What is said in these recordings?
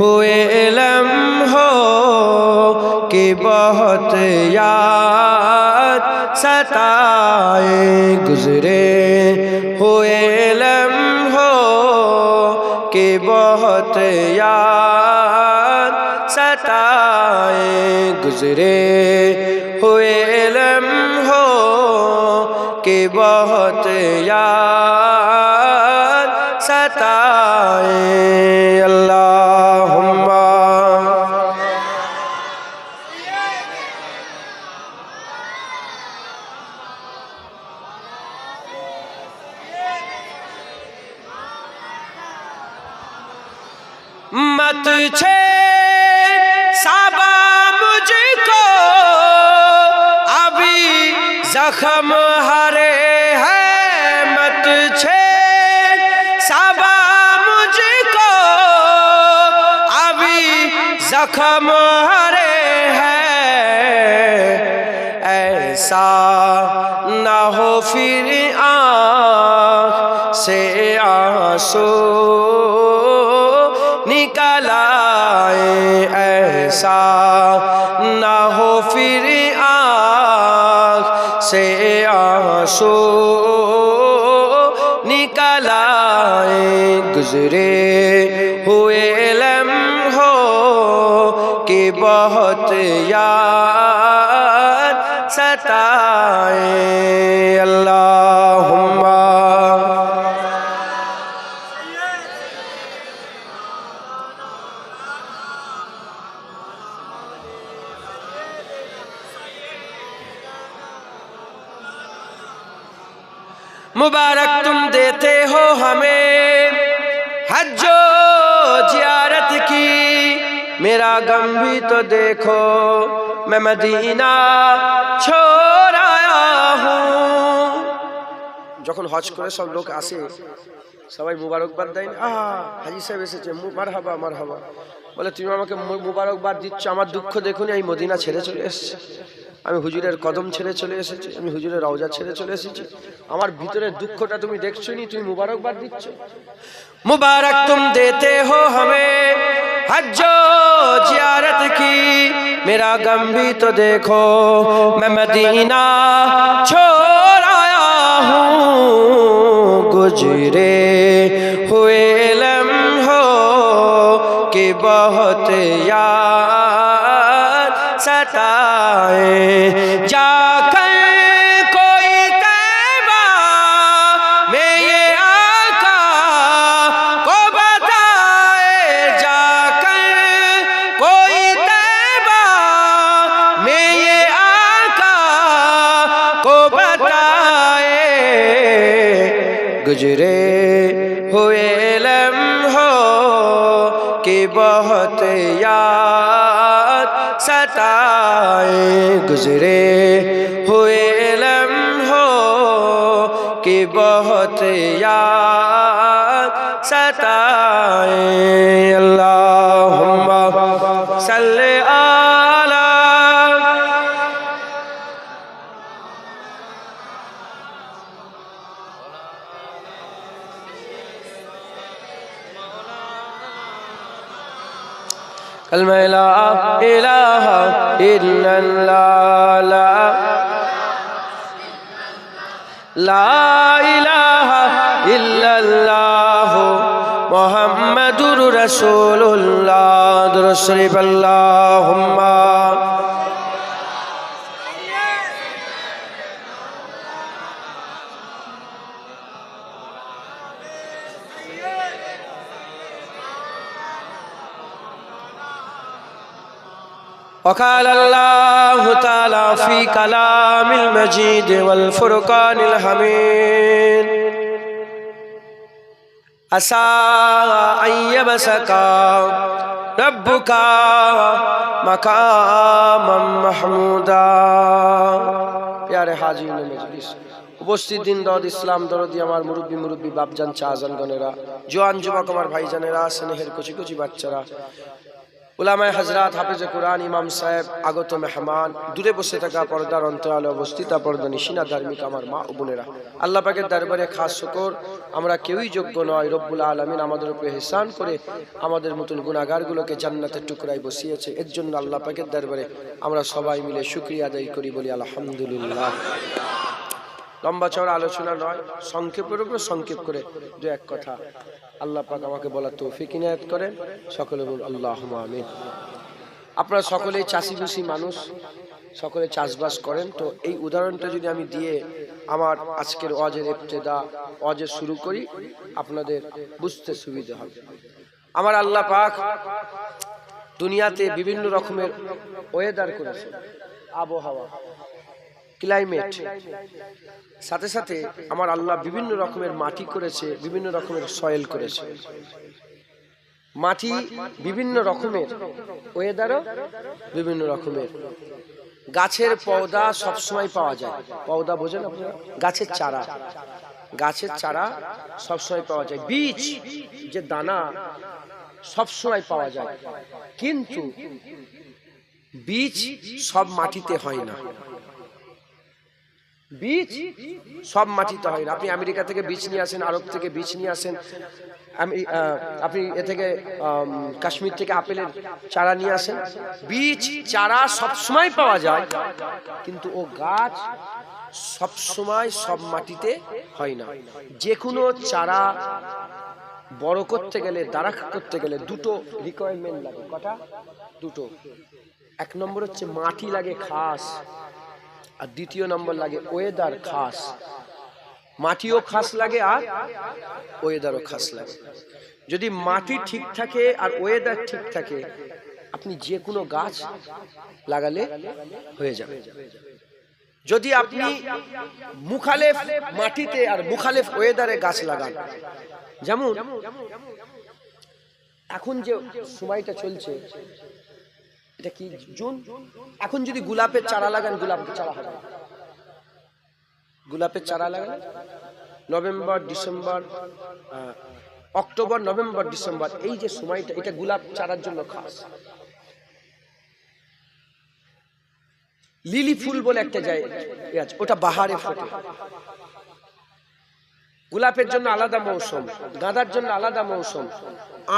ہوئے لمحوں کی بہت یاد ستائے گزرے ہوئے لمحوں کی بہت یاد ستائے گزرے ہوئے لمحوں کی بہت یاد मत छे। साबा मुझको, अभी जख्म हरे है, मत छे। साबा मुझको, अभी जख्म हरे है। ऐसा ना हो फिर आ से आँसू। निकल आए, ऐसा ना हो फिर आँख से आँसू निकल आए। गुजरे हुए लम हो कि बहुत याद सताए मुबारक तुम देते हो हमें हजो जियारत की मेरा गम भी तो देखो मैं मदीना छोड़ आया हूँ যখন হজ করে সব লোক আসে সবাই মুবারকবাদ দেয় না আহা হাজি সাহেব এসেছে মার হাবা মার হাবা বলে তুমি আমাকে মু- মুবারকবাদ দিচ্ছ আমার দুঃখ দেখুনি আমি মদিনা ছেড়ে চলে এসেছি আমি হুজুরের কদম ছেড়ে চলে এসেছি আমি হুজুরের রওজা ছেড়ে চলে এসেছি আমার ভিতরের দুঃখটা তুমি দেখছো নি তুমি মুবারকবাদ দিচ্ছ मुबारक तुम देते हो हमें हजो जियारत की मेरा गम भी तो देखो मैं मदीना छोड़ आया हूँ गुजरे हुए लम्हों की बहुत याद सताए जाकर कोई तैबा में ये आका को बताए जाकर कोई तैबा में ये आका को बताए गुजरे हुए रास्ताए गुजरे हुए लम हो कि बहुत याद सताए अल्लाहुम्मा सल्ले आला कलमा ला इलाहा إلا الله لا لا إله إلا الله محمد رسول الله درس شريف اللهم وقال الله تعالى في كلام المجيد والفرقان الحميد عسى أن يبسك ربك مقاما محمودا প্যারে হাজির মজলিস উপস্থিত দিন দদ ইসলাম দরদি আমার মুরব্বী মুরব্বী বাপজান চাহজানগণেরা জোয়ান যুবক আমার ভাইজানেরা স্নেহের কচি কচি বাচ্চারা উলামায় হাজরাত হাফিজে কোরআন ইমাম সাহেব, আগত মেহমান, দূরে বসে থাকা পর্দার অন্তরালে অবস্থিত, পর্দা নিশিনা ধার্মিক আমার মা ও বোনেরা। আল্লাহ পাকের দরবারে খাস শুকর, আমরা কেউই যোগ্য নয়, রব্বুল আলমিন আমাদের উপরে হেসান করে আমাদের মতন গুণাগারগুলোকে জান্নাতের টুকরায় বসিয়েছে। এর জন্য আল্লাহ পাকের দরবারে আমরা সবাই মিলে শুক্রিয়া আদায় করি বলি আলহামদুলিল্লাহ। লম্বা চড়া আলোচনা নয়, সংক্ষেপের উপর সংক্ষেপ করে দু এক কথা। আল্লাহ পাক আমাকে বলার তৌফিক ইনায়াত করেন। সকলে বলুন আল্লাহ আমিন। আপনারা সকলেই চাষিবাসী মানুষ, সকলে চাষবাস করেন। তো এই উদাহরণটা যদি আমি দিয়ে আমার আজকের অজের ইবতেদা অজের শুরু করি, আপনাদের বুঝতে সুবিধা হবে। আমার আল্লাহ পাক দুনিয়াতে বিভিন্ন রকমের ওয়েদার করেছে আবহাওয়া ক্লাইমেট সাথে সাথে আমার আল্লাহ বিভিন্ন রকমের মাটি করেছে, বিভিন্ন রকমের সয়েল করেছে। মাটি বিভিন্ন রকমের ওয়েদারও বিভিন্ন রকমের। গাছের পৌধা সবসময় পাওয়া যায়। পৌধা বোঝেন আপনারা? গাছের চারা। গাছের চারা সবসময় পাওয়া যায়। বীজ যে দানা সবসময় পাওয়া যায়। কিন্তু বীজ সব মাটিতে হয় না। বীজ? সব মাটিতে হয়। না আপনি আমেরিকা থেকে বীজ নিয়ে আসেন, আরব থেকে বীজ নিয়ে আসেন আপনি এ থেকে কাশ্মীর থেকে আপেলের চারা নিয়ে আসেন। বীজ, চারা সব সময় পাওয়া যায়, কিন্তু ও গাছ সব সময় সব মাটিতে হয় না। যে কোনো চারা বড় করতে গেলে দাঁড়া করতে গেলে দুটো রিকোয়ারমেন্ট লাগে। কটা? দুটো। এক নম্বর হচ্ছে মাটি লাগে খাস। আর দ্বিতীয় নম্বর লাগে ওয়েদার খাস। মাটিও খাস লাগে আর ওয়েদারও খাস লাগে। যদি মাটি ঠিক থাকে আর ওয়েদার ঠিক থাকে, আপনি যে কোনো গাছ লাগালে হয়ে যাবে। যদি আপনি মুখালেফ মাটিতে আর মুখালেফ ওয়েদারে গাছ লাগান, যেমন, এখন যে সময়টা চলছে এটা কি জুন? এখন যদি গোলাপের চারা লাগান, গোলাপের চারা হবে। গোলাপের চারা লাগান November, December October, November, December, এই যে সময়টা, এটা গোলাপ চারার জন্য খাস। লিলি ফুল বলে একটা যায় ওটা বাহারে ফোটে। গোলাপের জন্য আলাদা মৌসুম, গাঁদার জন্য আলাদা মৌসুম,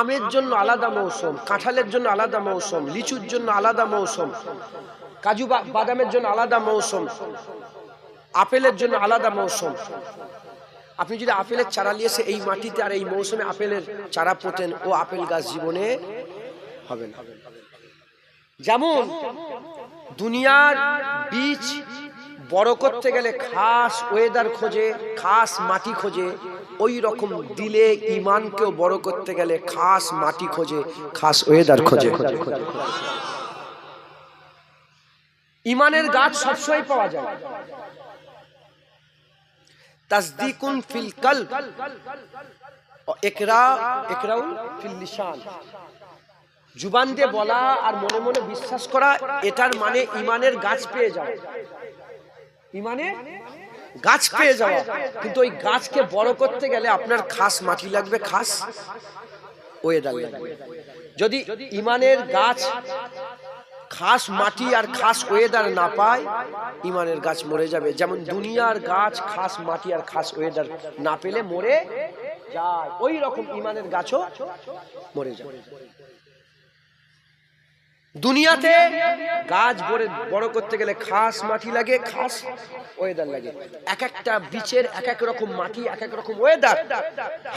আমের জন্য আলাদা মৌসুম, কাঁঠালের জন্য আলাদা মৌসুম, লিচুর জন্য আলাদা মৌসুম, কাজু বাদামের জন্য আলাদা মৌসুম, আপেলের জন্য আলাদা মৌসুম। আপনি যদি আপেলের চারা নিয়ে এসে এই মাটিতে আর এই মৌসুমে আপেলের চারা পোতেন, ও আপেল গাছ জীবনে হবে না। যেমন দুনিয়ার বীজ বড় করতে গেলে খাস ওয়েদার খোঁজে, খাস মাটি খোঁজে। ওই রকম দিলে ইমানকেও বড় করতে গেলে খাস মাটি খোঁজে, খাস ওয়েদার খোঁজে। ইমানের গাছ সবসময় পাওয়া যায়। তাসদিকুন ফিল কলব। একরা, একরাউন ফিল লিসান জুবান দিয়ে বলা আর মনে মনে বিশ্বাস করা, এটার মানে ইমানের গাছ পেয়ে যাওয়া। ইমানে গাছ পেয়ে যাওয়া। কিন্তু ওই গাছকে বড় করতে গেলে আপনার খাস মাটি লাগবে খাস ওয়েদার লাগবে। যদি ইমানের গাছ খাস মাটি আর খাস ওয়েদার না পায় ইমানের গাছ মরে যাবে। যেমন দুনিয়ার গাছ খাস মাটি আর খাস ওয়েদার না পেলে মরে যায়। ওই রকম ইমানের গাছও মরে যাবে। দুনিয়াতে গাছ বড় বড় করতে গেলে খাস মাটি লাগে, খাস ওয়েদার লাগে। এক একটা বীজের এক এক রকম মাটি এক এক রকম ওয়েদার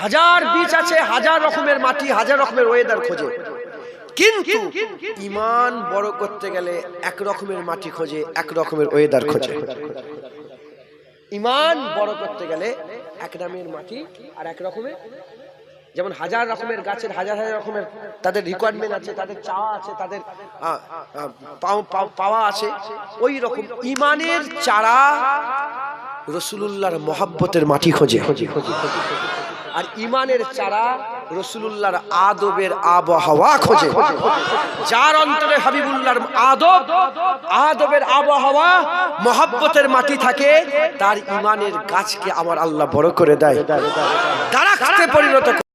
হাজার বীজ আছে, হাজার রকমের মাটি, হাজার রকমের ওয়েদার খোঁজে। কিন্তু ইমান বড় করতে গেলে এক রকমের মাটি খোঁজে, এক রকমের ওয়েদার খোঁজে। ইমান বড় করতে গেলে এক নামের মাটি আর এক রকমের যেমন হাজার রকমের গাছের, হাজার হাজার রকমের তাদের রিকোয়ারমেন্ট আছে, তাদের চাওয়া আছে, তাদের পাওয়া আছে। ওই রকম ইমানের চারা রসুলুল্লাহর মহাব্বতের মাটি খোঁজে। আর ইমানের চারা রসুলুল্লাহর আদবের আবহাওয়া খোঁজে। যার অন্তরে হাবিবুল্লাহর আদব, আদবের আবহাওয়া, মহাব্বতের মাটি থাকে, তার ইমানের গাছকে আমার আল্লাহ বড় করে দেয়। দাঁড়াতে পরিণত।